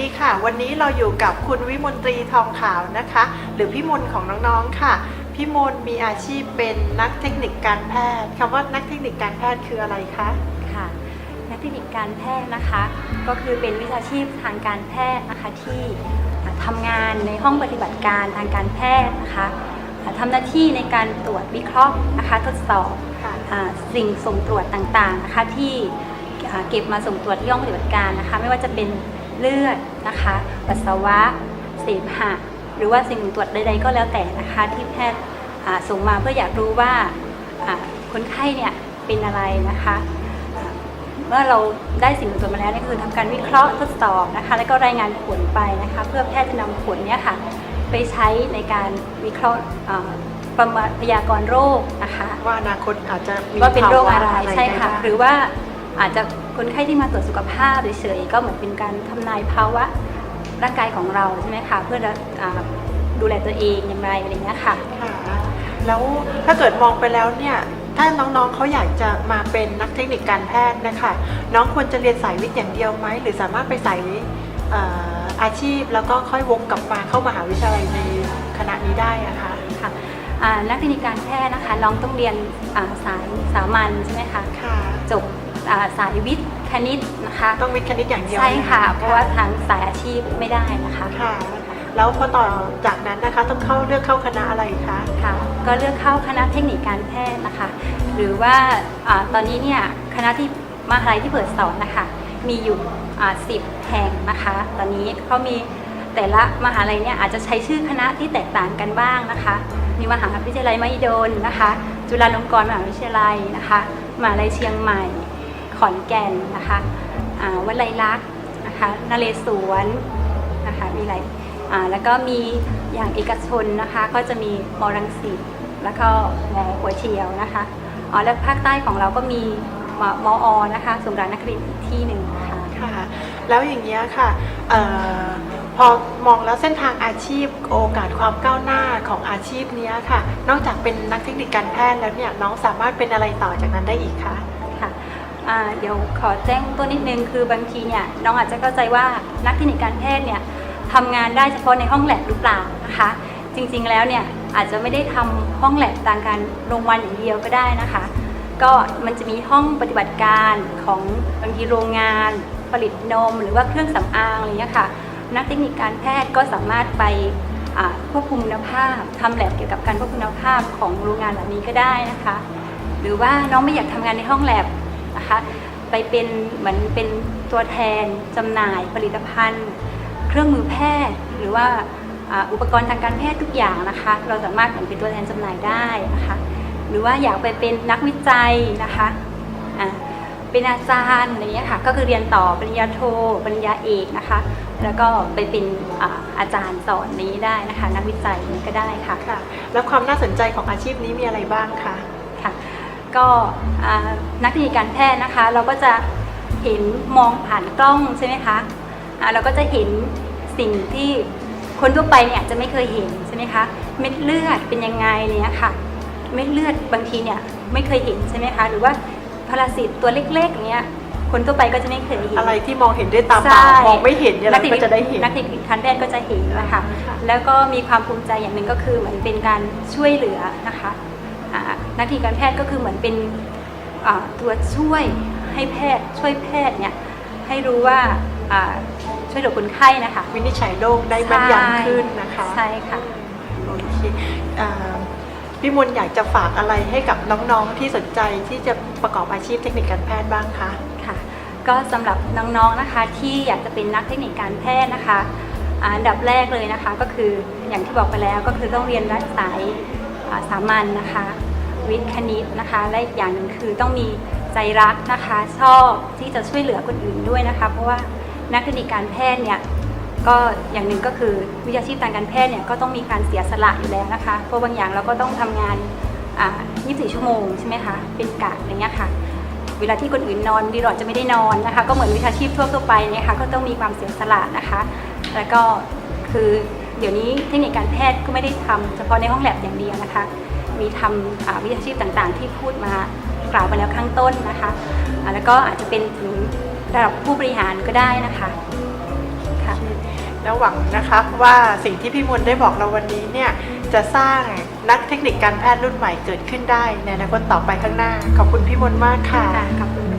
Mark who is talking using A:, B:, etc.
A: วัสดีค่ะ วันนี้เราอยู่กับคุณวิมลตรีทองขาวนะคะ หรือพี่มนของน้องๆค่ะ พี่มนมีอาชีพเป็นนักเทคนิคการแพทย์คำว่านักเทคนิคการแพทย์คืออะไรคะ
B: ค่ะ นักเทคนิคการแพทย์นะคะ ก็คือเป็นวิชาชีพทางการแพทย์นะคะที่ทำงานในห้องปฏิบัติการทางการแพทย์นะคะทำหน้าที่ในการตรวจวิเคราะห์นะคะทดสอบ
A: ค่ะ
B: อ่าสิ่งส่งตรวจต่างๆนะคะที่อ่าเก็บมาส่งตรวจที่ห้องปฏิบัติการนะคะ ไม่ว่าจะเป็น เลือดนะคะปัสสาวะเสมหะหรือว่าสิ่งตรวจใดๆก็แล้วแต่นะคะที่แพทย์อ่าส่งมาเพื่ออยากรู้ว่าอ่าคนไข้เนี่ยเป็นอะไรนะคะอ่าเมื่อเราได้สิ่งตรวจมาแล้วนี่คือทำการวิเคราะห์ทดสอบนะคะ แล้วก็รายงานผลไปนะคะ เพื่อแพทย์จะนำผลเนี่ยค่ะไปใช้ในการวิเคราะห์อ่าประมาณพยากรณ์โรคนะคะ
A: ว่าอนาคตอาจจะมี
B: ว่าเป็นโรคอะไร
A: ภาว
B: ใช่ค่ะ
A: ได้บ้าง
B: หรือว่า อาจจะคนไข้ที่มาตรวจสุขภาพเฉยๆก็เหมือนเป็นการทำนายภาวะร่างกายของเราใช่ไหมคะเพื่อจะอ่าดูแลตัวเองอย่างไรอะไรอย่างเงี้ยค่ะ
A: ค่ะแล้วถ้าเกิดมองไปแล้วเนี่ยถ้าน้องๆเขาอยากจะมาเป็นนักเทคนิคการแพทย์นะคะน้องควรจะเรียนสายวิทย์อย่างเดียวไหมหรือสามารถไปสายเอ่ออาชีพแล้วก็ค่อยวกกลับมาเข้ามหาวิทยาลัยในคณะนี้ได้อะคะ
B: ค่ะอ่านักเทคนิคการแพทย์นะคะน้องต้องเรียนอ่าสายสามัญใช่ไหมคะ
A: ค่ะ
B: จบ อ่าสายวิทย์คณิตนะคะ
A: ต้องวิทย์คณิตอย่างเดียว
B: ใช่ค่ะ
A: น
B: เพราะว่าทางสายอาชีพไม่ได้นะคะ
A: ค่ะ แล้วพอต่อจากนั้นนะคะต้องเข้าเลือกเข้าคณะอะไรคะ
B: ค่ะ ก็เลือกเข้าคณะเทคนิคการแพทย์นะคะ หรือว่าอาตอนนี้เนี่ยคณะที่มหาลัยที่เปิดสอนนะคะมีอยู่สิบแห่งนะคะ ตอนนี้เขามีแต่ละมหาลัยเนี่ยอาจจะใช้ชื่อคณะที่แตกต่างกันบ้างนะคะ มีมหาวิทยาลัยมหิดลนะคะ จุฬาลงกรณ์มหาวิทยาลัยนะคะ มหาลัยเชียงใหม่ ขอนแก่นนะคะอ่าวัดไลลักษณ์นะคะนเรศวรนะคะมีหลายอ่าแล้วก็มีอย่างเอกชนนะคะก็จะมีมรังสิตแล้วก็มหัวเฉียวนะคะอ๋อแล้วภาคใต้ของเราก็มีมมอนะคะสงกรานต์นครินทร์อีกที่หนึ่งค่ะ
A: ค่ะแล้วอย่างเงี้ยค่ะเออพอมองแล้วเส้นทางอาชีพโอกาสความก้าวหน้าของอาชีพเนี้ยค่ะ นอกจากเป็นนักเทคนิคการแพทย์แล้วเนี่ยน้องสามารถเป็นอะไรต่อจากนั้นได้อีกคะ
B: ค่ะอ่า เดี๋ยวขอแจ้งตัวนิดนึงคือบางทีเนี่ยน้องอาจจะเข้าใจว่านักเทคนิคการแพทย์เนี่ยทำงานได้เฉพาะในห้องแลบหรือเปล่านะคะ จริงๆแล้วเนี่ยอาจจะไม่ได้ทำห้องแลบตามการโรงพยาบาลอย่างเดียวก็ได้นะคะ ก็มันจะมีห้องปฏิบัติการของบางทีโรงงาน ผลิตนม หรือว่าเครื่องสำอางอะไรเงี้ยค่ะนักเทคนิคการแพทย์ก็สามารถไปควบคุมคุณภาพทำแลบเกี่ยวกับการควบคุมคุณภาพของโรงงานแบบนี้ก็ได้นะคะ หรือว่าน้องไม่อยากทำงานในห้องแลบ นะคะ ไปเป็นเหมือนเป็นตัวแทนจำหน่ายผลิตภัณฑ์ เครื่องมือแพทย์ หรือว่าอุปกรณ์ทางการแพทย์ทุกอย่างนะคะ เราสามารถเหมือนเป็นตัวแทนจำหน่ายได้นะคะหรือว่าอยากไปเป็นนักวิจัยนะคะอ่าเป็นอาจารย์อะไรเงี้ยค่ะ ก็คือเรียนต่อปริญญาโทปริญญาเอกนะคะ แล้วก็ไปเป็นอาจารย์สอนนี้ได้นะคะ นักวิจัยนี้ก็ได้ค่ะ
A: ค่ะ แล้วความน่าสนใจของอาชีพนี้มีอะไรบ้างคะ
B: ก็อ่านักเทคนิคการแพทย์นะคะ เราก็จะเห็นมองผ่านกล้องใช่ไหมคะอ่าเราก็จะเห็นสิ่งที่คนทั่วไปเนี่ยจะไม่เคยเห็นใช่ไหมคะเม็ดเลือดเป็นยังไงอะไรเนี่ยค่ะ เม็ดเลือดบางทีเนี่ยไม่เคยเห็นใช่ไหมคะ หรือว่าพาราสิตตัวเล็กๆอย่างเงี้ยคนทั่วไปก็จะไม่เคยเห็น
A: อะไรที่มองเห็นด้วยตา
B: ใช่
A: เปล่ามองไม่เห็นเนี่ยเราก็จะได้เห็น
B: นักเทคนิคการแพทย์ก็จะเห็นนะคะ
A: ค่ะ
B: แล้วก็มีความภูมิใจอย่างหนึ่งก็คือเหมือนเป็นการช่วยเหลือนะคะอ่า นักเทคนิคการแพทย์ก็คือเหมือนเป็นอ่าตัวช่วยให้แพทย์ช่วยแพทย์เนี่ยให้รู้ว่าอ่าช่วยเหลือคนไข้นะคะ
A: วินิจฉัยโรคได้แม่นยำขึ้นนะคะ
B: ใช่ค่ะ
A: โอเคอ่าพี่มนต์อยากจะฝากอะไรให้กับน้องๆที่สนใจที่จะประกอบอาชีพเทคนิคการแพทย์บ้างคะ
B: ค่ะ ก็สำหรับน้องๆนะคะที่อยากจะเป็นนักเทคนิคการแพทย์นะคะอ่าอันดับแรกเลยนะคะก็คืออย่างที่บอกไปแล้วก็คือต้องเรียนรักสายอ่าสามัญนะคะ วิทย์คณิตนะคะ และอีกอย่างหนึ่งคือต้องมีใจรักนะคะ ชอบที่จะช่วยเหลือคนอื่นด้วยนะคะ เพราะว่านักคนิคการแพทย์เนี่ยก็อย่างหนึ่งก็คือวิชาชีพทางการแพทย์เนี่ยก็ต้องมีการเสียสละอยู่แล้วนะคะ เพราะบางอย่างเราก็ต้องทำงาน24 ชั่วโมงใช่ไหมคะ เป็นกะอย่างเงี้ยค่ะ เวลาที่คนอื่นนอนดีหรอดจะไม่ได้นอนนะคะ ก็เหมือนวิชาชีพทั่วไปเนี่ยค่ะ ก็ต้องมีความเสียสละนะคะ แล้วก็คือ เดี๋ยวนี้เทคนิคการแพทย์ก็ไม่ได้ทำเฉพาะในห้องแลบอย่างเดียวนะคะ มีทำอ่าวิชาชีพต่างๆ ที่พูดมากล่าวไปแล้วข้างต้นนะคะอ่าแล้วก็อาจจะเป็นถึงระดับผู้บริหารก็ได้นะคะค่ะ
A: แล้วหวังนะคะว่าสิ่งที่พี่มนต์ได้บอกเราวันนี้เนี่ยจะสร้างนักเทคนิคการแพทย์รุ่นใหม่เกิดขึ้นได้ในอนาคตต่อไปข้างหน้า ขอบคุณพี่มนต์มากค่ะ
B: ขอบคุณ